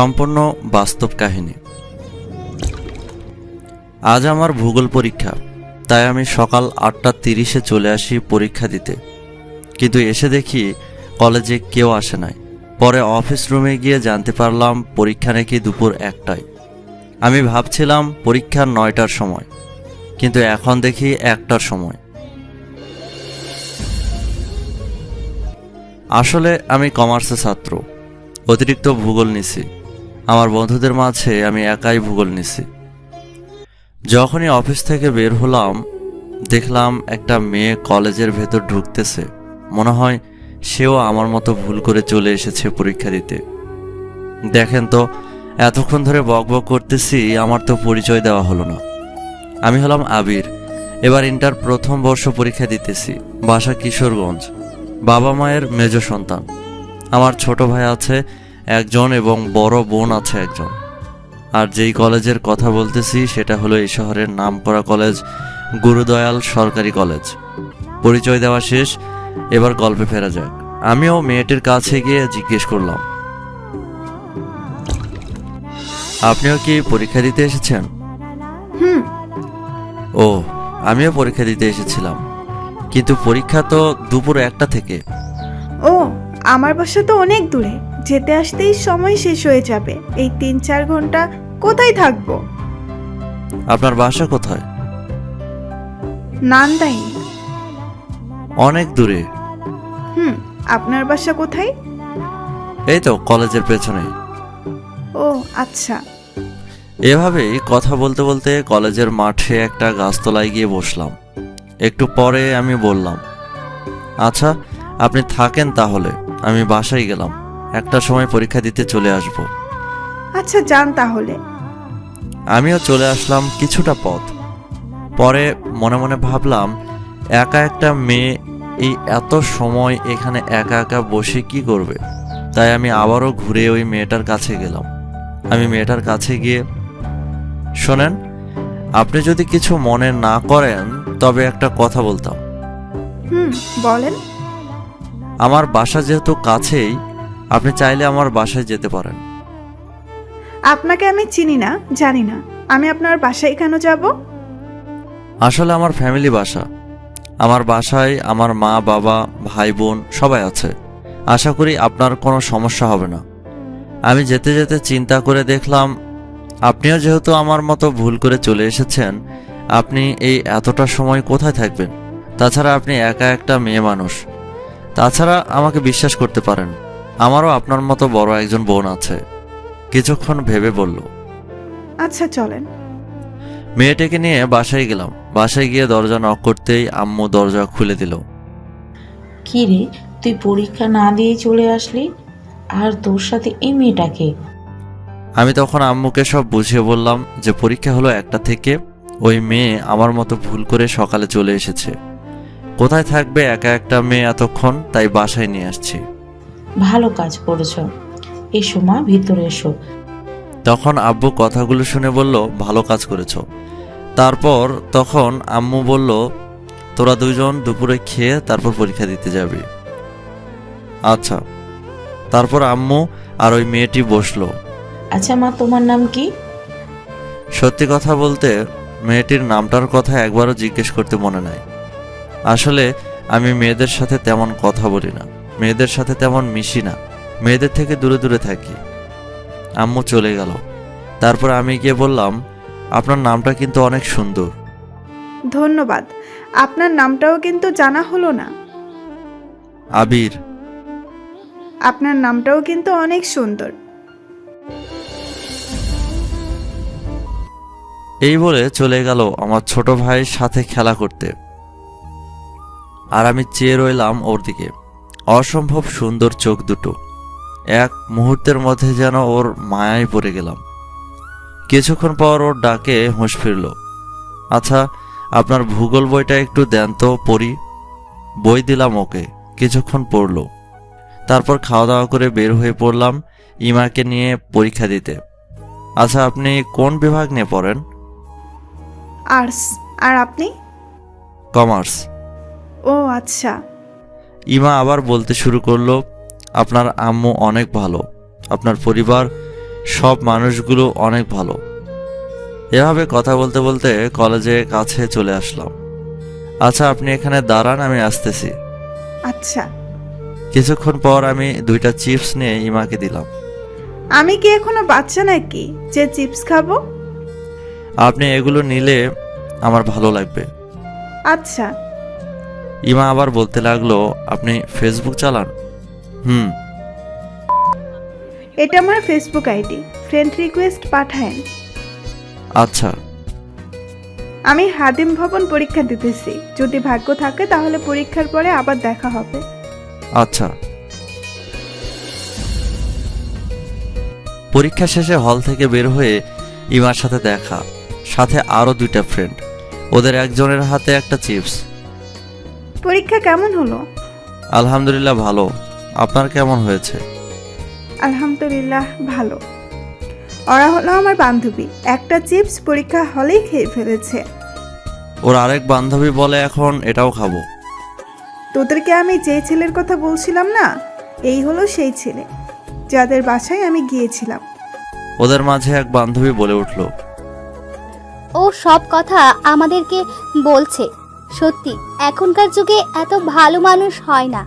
সম্পূর্ণ বাস্তব কাহিনী। আজ আমার ভূগোল পরীক্ষা, তাই আমি সকাল আটটা তিরিশে চলে আসি পরীক্ষা দিতে। কিন্তু এসে দেখি কলেজে কেউ আসে নাই। পরে অফিস রুমে গিয়ে জানতে পারলাম পরীক্ষা নাকি দুপুর একটায়। আমি ভাবছিলাম পরীক্ষা নয়টার সময়, কিন্তু এখন দেখি একটার সময়। আসলে আমি কমার্সের ছাত্র, অতিরিক্ত ভূগোল নিছি। আমার বন্ধুদের মাঝে আমি একাই ভূগোল নিছি। যখনই অফিস থেকে বের হলাম, দেখলাম একটা মেয়ে কলেজের ভেতর ঢুকতেছে। মনে হয় সেও আমার মতো ভুল করে চলে এসেছে পরীক্ষা দিতে। দেখেন তো, এতক্ষণ ধরে বক বক করতেছি, আমার তো পরিচয় দেওয়া হলো না। আমি হলাম আবির। এবার ইন্টার প্রথম বর্ষ পরীক্ষা দিতেছি, বাসা কিশোরগঞ্জ। বাবা মায়ের মেজ সন্তান। আমার ছোট ভাই আছে একজন এবং বড় বোন আছে একজন। আর যেই কলেজের কথা বলতেছি সেটা হলো এই শহরের নাম নামকরা কলেজ গুরুদয়াল সরকারি কলেজ। পরিচয় দেওয়া শেষ এবার গল্পে ফেরা যাক। আমিও মেয়েটির কাছে গিয়ে জিজ্ঞেস করলাম আপনিও কি পরীক্ষা দিতে এসেছেন? হুম। ও আমিও পরীক্ষা দিতে এসেছিলাম। কিন্তু পরীক্ষা তো দুপুর একটা থেকে। ও আমার বাসা তো অনেক দূরে। যেতে আসতেই সময় শেষ হয়ে যাবে। এই তিন চার ঘণ্টা কোথায় থাকব? আপনার বাসা কোথায়? নান্দাই অনেক দূরে। হুম আপনার বাসা কোথায়? এই তো কলেজের পেছনে। ও আচ্ছা। এভাবেই কথা বলতে বলতে কলেজের মাঠে একটা গাছতলায় গিয়ে বসলাম। একটু পরে আমি বললাম আচ্ছা আপনি থাকেন তাহলে আমি বাসায় গেলাম। একটা সময় পরীক্ষা দিতে চলে আসব। আচ্ছা যান তাহলে। আমিও চলে আসলাম কিছুটা পথ। পরে মনে মনে ভাবলাম একা একটা মেয়ে এই এত সময় এখানে একা একা বসে কি করবে? তাই আমি আবারও ঘুরে ওই মেয়েটার কাছে গেলাম। আমি মেয়েটার কাছে গিয়ে শোনেন আপনি যদি কিছু মনে না করেন তবে একটা কথা বলতাম। হুম বলেন। আমার বাসা যেহেতু কাছেই আপনি চাইলে আমার বাসায় যেতে পারেন। আপনাকে আমি চিনি না জানি না। আমি আপনার বাসায় কেন যাব? আসলে আমার ফ্যামিলি বাসা। আমার বাসায় আমার মা বাবা ভাই বোন সবাই আছে। আশা করি আপনার কোনো সমস্যা হবে না। আমি যেতে যেতে চিন্তা করে দেখলাম আপনিও যেহেতু আমার মতো ভুল করে চলে এসেছেন আপনি এই এতটা সময় কোথায় থাকবেন? তাছাড়া আপনি একা একটা মেয়ে মানুষ। তাছাড়া আমাকে বিশ্বাস করতে পারেন। আমারও আপনার মতো বড় একজন বোন আছে। কিছুক্ষণ ভেবে বলল আচ্ছা চলেন। মেয়েটাকে নিয়ে বাসায় গেলাম। বাসায় গিয়ে দরজা নক করতেই আম্মু দরজা খুলে দিল। কি রে তুই পরীক্ষা না দিয়ে চলে আসলি? আর তোর সাথে এই মেয়েটাকে আমি তখন আম্মুকে সব বুঝিয়ে বললাম যে পরীক্ষা হলো একটা থেকে ওই মেয়ে আমার মতো ভুল করে সকালে চলে এসেছে। কোথায় থাকবে একা একটা মেয়ে এতক্ষণ তাই বাসায় নিয়ে আসছি। ভালো কাজ করেছ। এসো মা ভিতরে এসো। তখন আব্বু কথাগুলো শুনে বলল ভালো কাজ করেছ। তারপর তখন আম্মু বলল তোরা দুইজন দুপুরে খেয়ে তারপর পরীক্ষা দিতে যাবি। আচ্ছা। তারপর আম্মু আর ওই মেয়েটি বসল। আচ্ছা মা তোমার নাম কি? সত্যি কথা বলতে মেয়েটির নামটার কথা একবারও জিজ্ঞেস করতে মনে নাই। আসলে আমি মেয়েদের সাথে তেমন কথা বলি না। মেয়েদের সাথে তেমন মিশি না। মেয়েদের থেকে দূরে দূরে থাকি। আম্মু চলে গেল। তারপর আমি গিয়ে বললাম আপনার নামটা কিন্তু অনেক সুন্দর। ধন্যবাদ। আপনার নামটাও কিন্তু জানা হলো না। আবির। আপনার নামটাও কিন্তু অনেক সুন্দর। এই বলে চলে গেল আমার ছোট ভাইয়ের সাথে খেলা করতে। আর আমি চেয়ে রইলাম ওর দিকে। অসম্ভব সুন্দর চোখ দুটো। এক মুহূর্তের মধ্যে যেন ওর মায়ায় পড়ে গেলাম। কিছুক্ষণ পর ওর ডাকে হুঁশ ফিরল আচ্ছা আপনার ভূগোল বইটা একটু দেন তো পড়ি। বই দিলাম ওকে কিছুক্ষণ পড়ল। তারপর খাওয়া দাওয়া করে বের হয়ে পড়লাম ইমাকে নিয়ে পরীক্ষা দিতে। আচ্ছা আপনি কোন বিভাগ নিয়ে পড়েন? আর্টস। আর আপনি? কমার্স। ও আচ্ছা। ইমা আবার বলতে শুরু করল আপনার আম্মু অনেক ভালো আপনার পরিবার সব মানুষগুলো অনেক ভালো। এভাবে কথা বলতে বলতে কলেজে কাছে চলে আসলাম। আচ্ছা আপনি এখানে দাঁড়ান আমি আসতেছি। আচ্ছা। কিছুক্ষণ পর আমি দুইটা চিপস নিয়ে ইমাকে দিলাম। আমি কি এখনও বাচ্চা নাকি? যে চিপস খাব? আপনি এগুলো নিলে আমার ভালো লাগবে। আচ্ছা। ইমা আবার বলতে লাগল আপনি ফেসবুক চালান? হুম। এটা আমার ফেসবুক আইডি। ফ্রেন্ড রিকোয়েস্ট পাঠায়েন। আচ্ছা। আমি হাদিম ভবন পরীক্ষা দিতেছি। যদি ভাগ্য থাকে তাহলে পরীক্ষার পরে আবার দেখা হবে। আচ্ছা। পরীক্ষা শেষে হল থেকে বের হয়ে ইমার সাথে দেখা। সাথে আরও দুইটা ফ্রেন্ড ওদের একজনের হাতে একটা চিপস পরীক্ষা কেমন হলো? আলহামদুলিল্লাহ ভালো। আপনার কেমন হয়েছে? আলহামদুলিল্লাহ ভালো। ওরা হলো আমার বান্ধবী। একটা চিপস পরীক্ষা হলেই খেয়ে ফেলেছে। ওর আরেক বান্ধবী বলে এখন এটাও খাব। তোদেরকে আমি যেই ছেলের কথা বলছিলাম না এই হলো সেই ছেলে যাদের বাসায় আমি গিয়েছিলাম। ওদের মাঝে এক বান্ধবী বলে উঠল। ও সব কথা আমাদেরকে বলছে। সত্যি এখনকার যুগে এত ভালো মানুষ হয় না।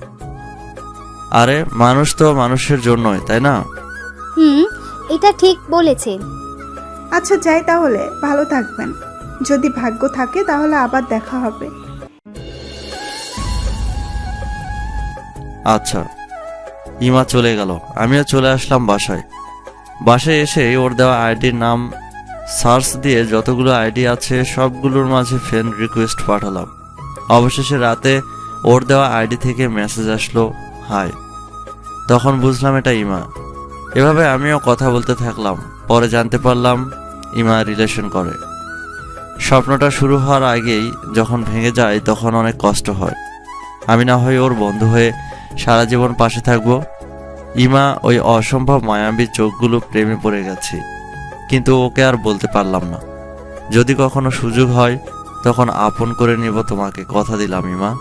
আরে মানুষ তো মানুষের জন্যই তাই না? হুম এটা ঠিক বলেছেন। আচ্ছা যাই তাহলে ভালো থাকবেন। যদি ভাগ্য থাকে তাহলে আবার দেখা হবে। আচ্ছা ইমা চলে গেল। আমিও চলে আসলাম বাসায়। বাসায় এসে ওর দেওয়া আইডির নাম সার্চ দিয়ে যতগুলো আইডি আছে, সবগুলোর মাঝে ফ্রেন্ড রিকোয়েস্ট পাঠালাম। অবশেষে রাতে ওর দেওয়া আইডি থেকে মেসেজ আসলো, হাই। তখন বুঝলাম এটা ইমা। এভাবে আমিও কথা বলতে থাকলাম। পরে জানতে পারলাম ইমা রিলেশন করে। স্বপ্নটা শুরু হওয়ার আগেই যখন ভেঙে যায়, তখন অনেক কষ্ট হয়। আমি না হয় ওর বন্ধু হয়ে সারা জীবন পাশে থাকব। ইমা ওই অসম্ভব মায়াবী চোখগুলো প্রেমে পড়ে গেছে। কিন্তু ওকে আর বলতে পারলাম না। যদি কখনো সুযোগ হয়, তখন আপন করে নিব তোমাকে। কথা দিলাম, ইমা।